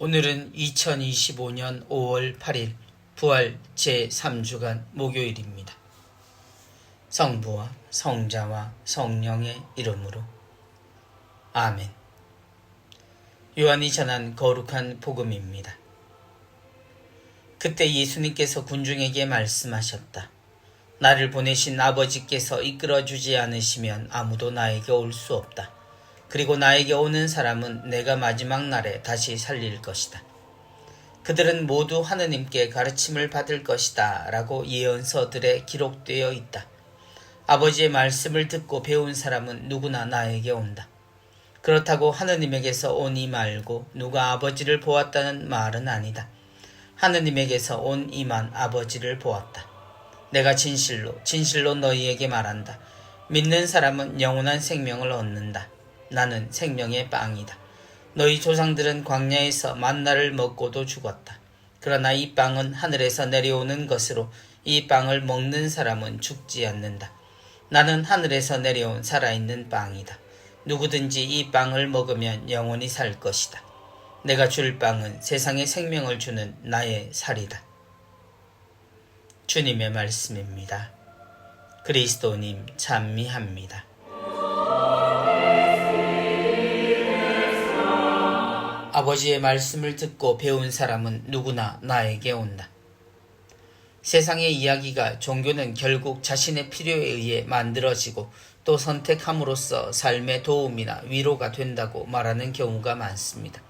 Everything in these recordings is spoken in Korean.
오늘은 2025년 5월 8일 부활 제3주간 목요일입니다. 성부와 성자와 성령의 이름으로 아멘. 요한이 전한 거룩한 복음입니다. 그때 예수님께서 군중에게 말씀하셨다. 나를 보내신 아버지께서 이끌어주지 않으시면 아무도 나에게 올 수 없다. 그리고 나에게 오는 사람은 내가 마지막 날에 다시 살릴 것이다. 그들은 모두 하느님께 가르침을 받을 것이다. 라고 예언서들에 기록되어 있다. 아버지의 말씀을 듣고 배운 사람은 누구나 나에게 온다. 그렇다고 하느님에게서 오니 말고 누가 아버지를 보았다는 말은 아니다. 하느님에게서 온 이만 아버지를 보았다. 내가 진실로 진실로 너희에게 말한다. 믿는 사람은 영원한 생명을 얻는다. 나는 생명의 빵이다. 너희 조상들은 광야에서 만나를 먹고도 죽었다. 그러나 이 빵은 하늘에서 내려오는 것으로 이 빵을 먹는 사람은 죽지 않는다. 나는 하늘에서 내려온 살아있는 빵이다. 누구든지 이 빵을 먹으면 영원히 살 것이다. 내가 줄 빵은 세상에 생명을 주는 나의 살이다. 주님의 말씀입니다. 그리스도님 찬미합니다. 아버지의 말씀을 듣고 배운 사람은 누구나 나에게 온다. 세상의 이야기가 종교는 결국 자신의 필요에 의해 만들어지고 또 선택함으로써 삶의 도움이나 위로가 된다고 말하는 경우가 많습니다.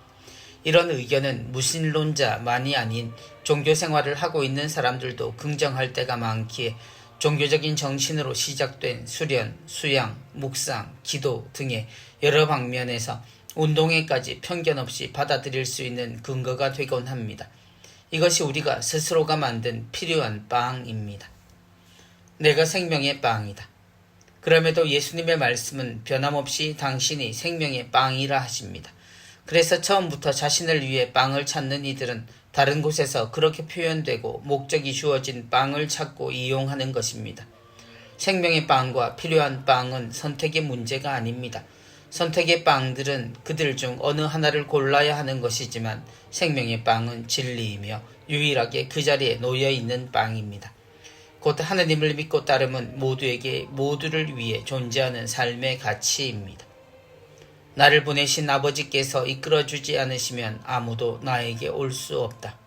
이런 의견은 무신론자만이 아닌 종교 생활을 하고 있는 사람들도 긍정할 때가 많기에 종교적인 정신으로 시작된 수련, 수양, 묵상, 기도 등의 여러 방면에서 운동회까지 편견 없이 받아들일 수 있는 근거가 되곤 합니다. 이것이 우리가 스스로가 만든 필요한 빵입니다. 내가 생명의 빵이다. 그럼에도 예수님의 말씀은 변함없이 당신이 생명의 빵이라 하십니다. 그래서 처음부터 자신을 위해 빵을 찾는 이들은 다른 곳에서 그렇게 표현되고 목적이 주어진 빵을 찾고 이용하는 것입니다. 생명의 빵과 필요한 빵은 선택의 문제가 아닙니다. 선택의 빵들은 그들 중 어느 하나를 골라야 하는 것이지만 생명의 빵은 진리이며 유일하게 그 자리에 놓여 있는 빵입니다. 곧 하느님을 믿고 따름은 모두에게 모두를 위해 존재하는 삶의 가치입니다. 나를 보내신 아버지께서 이끌어주지 않으시면 아무도 나에게 올 수 없다.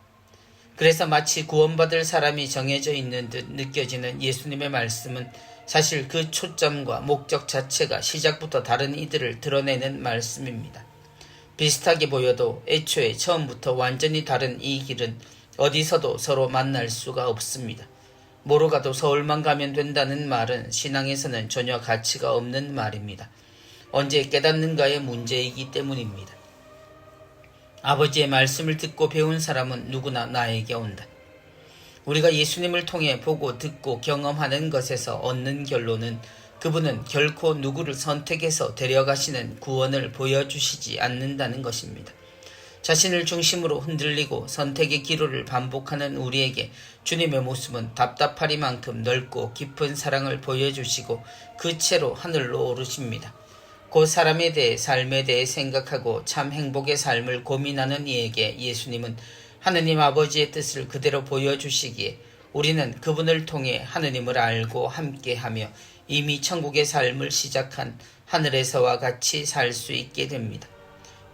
그래서 마치 구원받을 사람이 정해져 있는 듯 느껴지는 예수님의 말씀은 사실 그 초점과 목적 자체가 시작부터 다른 이들을 드러내는 말씀입니다. 비슷하게 보여도 애초에 처음부터 완전히 다른 이 길은 어디서도 서로 만날 수가 없습니다. 모로 가도 서울만 가면 된다는 말은 신앙에서는 전혀 가치가 없는 말입니다. 언제 깨닫는가의 문제이기 때문입니다. 아버지의 말씀을 듣고 배운 사람은 누구나 나에게 온다. 우리가 예수님을 통해 보고 듣고 경험하는 것에서 얻는 결론은 그분은 결코 누구를 선택해서 데려가시는 구원을 보여주시지 않는다는 것입니다. 자신을 중심으로 흔들리고 선택의 기로를 반복하는 우리에게 주님의 모습은 답답하리만큼 넓고 깊은 사랑을 보여주시고 그 채로 하늘로 오르십니다. 그 사람에 대해 삶에 대해 생각하고 참 행복의 삶을 고민하는 이에게 예수님은 하느님 아버지의 뜻을 그대로 보여주시기에 우리는 그분을 통해 하느님을 알고 함께하며 이미 천국의 삶을 시작한 하늘에서와 같이 살 수 있게 됩니다.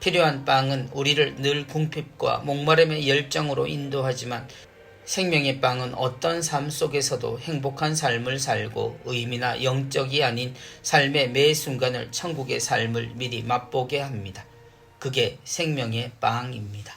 필요한 빵은 우리를 늘 궁핍과 목마름의 열정으로 인도하지만 생명의 빵은 어떤 삶 속에서도 행복한 삶을 살고 의미나 영적이 아닌 삶의 매 순간을 천국의 삶을 미리 맛보게 합니다. 그게 생명의 빵입니다.